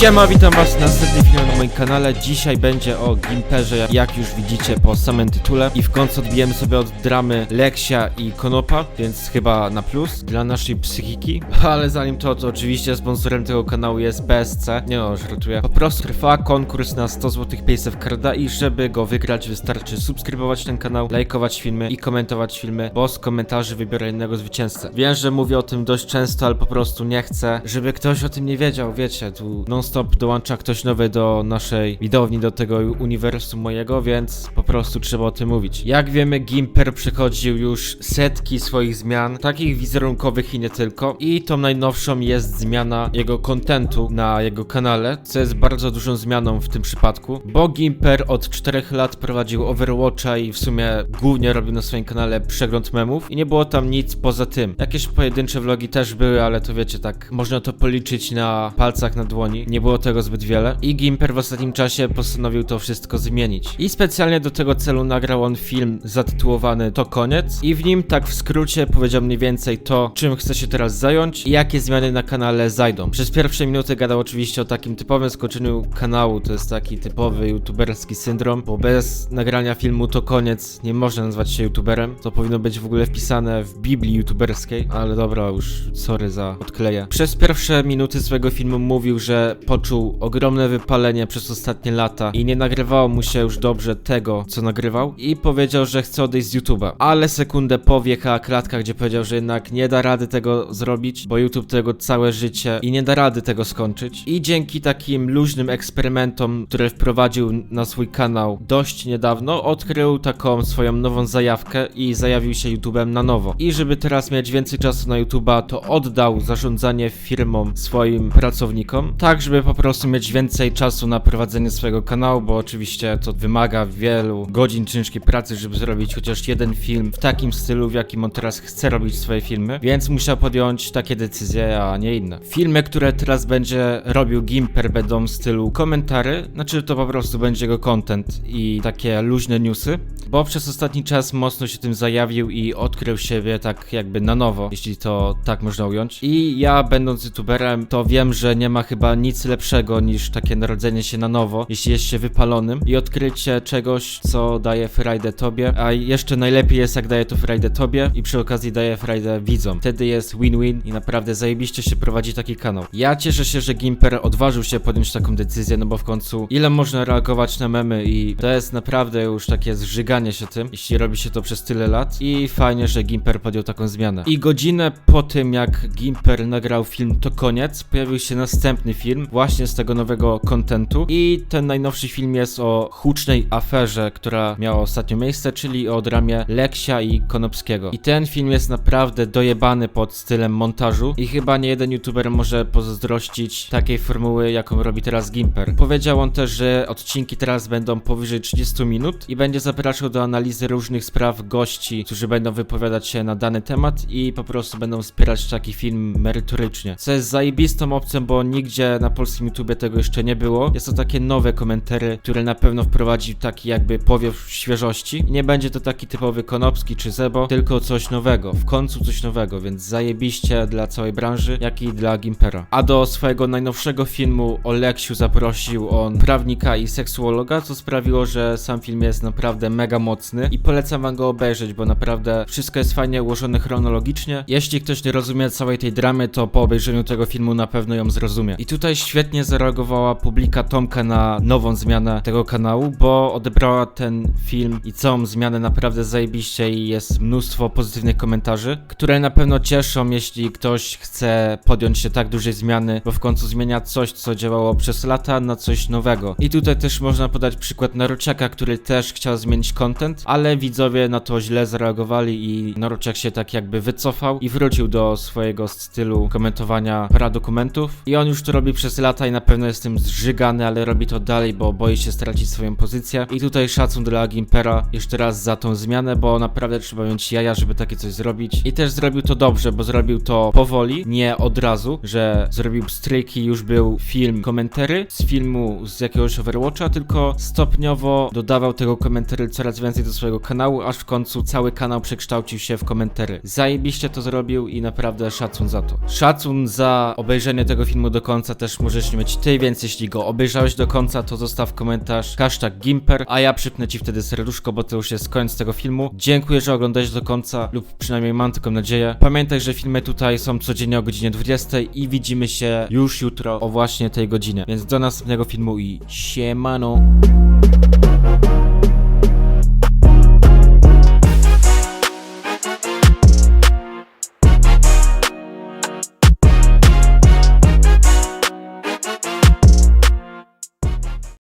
Siema, witam was w następnym filmie na moim kanale. Dzisiaj będzie o Gimperze, jak- już widzicie po samym tytule. I w końcu odbijemy sobie od dramy Leksia i Konopa, więc chyba na plus dla naszej psychiki. Ale zanim to, to oczywiście sponsorem tego kanału jest PSC. Nie no, żartuję. Po prostu trwa konkurs na 100 zł PaySafe Carda i żeby go wygrać wystarczy subskrybować ten kanał, lajkować filmy i komentować filmy, bo z komentarzy wybiorę jednego zwycięzcę. Wiem, że mówię o tym dość często, ale po prostu nie chcę, żeby ktoś o tym nie wiedział, wiecie, tu non-stop dołącza ktoś nowy do naszej widowni, do tego uniwersum mojego, więc po prostu trzeba o tym mówić. Jak wiemy, Gimper przechodził już setki swoich zmian, takich wizerunkowych i nie tylko, i tą najnowszą jest zmiana jego kontentu na jego kanale, co jest bardzo dużą zmianą w tym przypadku, bo Gimper od 4 lat prowadził Overwatcha i w sumie głównie robił na swoim kanale przegląd memów i nie było tam nic poza tym. Jakieś pojedyncze vlogi też były, ale to wiecie, tak można to policzyć na palcach na dłoni. Nie było tego zbyt wiele. I Gimper w ostatnim czasie postanowił to wszystko zmienić. I specjalnie do tego celu nagrał on film zatytułowany To koniec i w nim tak w skrócie powiedział mniej więcej to, czym chce się teraz zająć i jakie zmiany na kanale zajdą. Przez pierwsze minuty gadał oczywiście o takim typowym skoczeniu kanału, to jest taki typowy youtuberski syndrom, bo bez nagrania filmu To koniec nie można nazwać się youtuberem. To powinno być w ogóle wpisane w Biblii youtuberskiej, ale dobra, już sorry za odkleję. Przez pierwsze minuty swojego filmu mówił, że poczuł ogromne wypalenie przez ostatnie lata i nie nagrywało mu się już dobrze tego, co nagrywał i powiedział, że chce odejść z YouTube'a. Ale sekundę po wjechała klatka, gdzie powiedział, że jednak nie da rady tego zrobić, bo YouTube tego całe życie i nie da rady tego skończyć. I dzięki takim luźnym eksperymentom, które wprowadził na swój kanał dość niedawno, odkrył taką swoją nową zajawkę i zajawił się YouTube'em na nowo. I żeby teraz mieć więcej czasu na YouTube'a, to oddał zarządzanie firmą swoim pracownikom, tak żeby po prostu mieć więcej czasu na prowadzenie swojego kanału, bo oczywiście to wymaga wielu godzin ciężkiej pracy, żeby zrobić chociaż jeden film w takim stylu, w jakim on teraz chce robić swoje filmy, więc musiał podjąć takie decyzje, a nie inne. Filmy, które teraz będzie robił Gimper będą w stylu komentary, znaczy to po prostu będzie jego content i takie luźne newsy, bo przez ostatni czas mocno się tym zajawił i odkrył siebie tak jakby na nowo, jeśli to tak można ująć. I ja będąc youtuberem, to wiem, że nie ma chyba nic lepszego niż takie narodzenie się na nowo, jeśli jest się wypalonym i odkrycie czegoś, co daje frajdę tobie, a jeszcze najlepiej jest jak daje to frajdę tobie i przy okazji daje frajdę widzom. Wtedy jest win-win i naprawdę zajebiście się prowadzi taki kanał. Ja cieszę się, że Gimper odważył się podjąć taką decyzję, no bo w końcu ile można reagować na memy i to jest naprawdę już takie zżyganie się tym, jeśli robi się to przez tyle lat i fajnie, że Gimper podjął taką zmianę. I godzinę po tym, jak Gimper nagrał film To Koniec, pojawił się następny film właśnie z tego nowego kontentu i ten najnowszy film jest o hucznej aferze, która miała ostatnio miejsce, czyli o dramie Leksia i Konopskiego. I ten film jest naprawdę dojebany pod stylem montażu i chyba nie jeden youtuber może pozazdrościć takiej formuły, jaką robi teraz Gimper. Powiedział on też, że odcinki teraz będą powyżej 30 minut i będzie zapraszał do analizy różnych spraw gości, którzy będą wypowiadać się na dany temat i po prostu będą wspierać taki film merytorycznie. Co jest zajebistą opcją, bo nigdzie na polskim YouTubie tego jeszcze nie było. Jest to takie nowe komentary, które na pewno wprowadzi taki jakby powiew świeżości. Nie będzie to taki typowy Konopski czy Zebo, tylko coś nowego. W końcu coś nowego, więc zajebiście dla całej branży, jak i dla Gimpera. A do swojego najnowszego filmu o Leksiu zaprosił on prawnika i seksuologa, co sprawiło, że sam film jest naprawdę mega mocny i polecam wam go obejrzeć, bo naprawdę wszystko jest fajnie ułożone chronologicznie. Jeśli ktoś nie rozumie całej tej dramy, to po obejrzeniu tego filmu na pewno ją zrozumie. I tutaj świetnie zareagowała publika Tomka na nową zmianę tego kanału, bo odebrała ten film i całą zmianę naprawdę zajebiście i jest mnóstwo pozytywnych komentarzy, które na pewno cieszą, jeśli ktoś chce podjąć się tak dużej zmiany, bo w końcu zmienia coś, co działało przez lata na coś nowego. I tutaj też można podać przykład Narociaka, który też chciał zmienić content, ale widzowie na to źle zareagowali i Narociak się tak jakby wycofał i wrócił do swojego stylu komentowania paradokumentów. I on już to robi przez lata i na pewno jest tym zżygany, ale robi to dalej, bo boi się stracić swoją pozycję. I tutaj szacun dla Gimpera jeszcze raz za tą zmianę, bo naprawdę trzeba mieć jaja, żeby takie coś zrobić. I też zrobił to dobrze, bo zrobił to powoli, nie od razu, że zrobił stryki, już był film komentary z filmu z jakiegoś Overwatcha, tylko stopniowo dodawał tego komentary coraz więcej do swojego kanału, aż w końcu cały kanał przekształcił się w komentary. Zajebiście to zrobił i naprawdę szacun za to. Szacun za obejrzenie tego filmu do końca też możesz mieć ty, więc jeśli go obejrzałeś do końca, to zostaw komentarz hashtag Gimper, a ja przypnę ci wtedy serduszko, bo to już jest koniec tego filmu. Dziękuję, że oglądałeś do końca, lub przynajmniej mam taką nadzieję. Pamiętaj, że filmy tutaj są codziennie o godzinie 20 i widzimy się już jutro o właśnie tej godzinie. Więc do następnego filmu i siemano.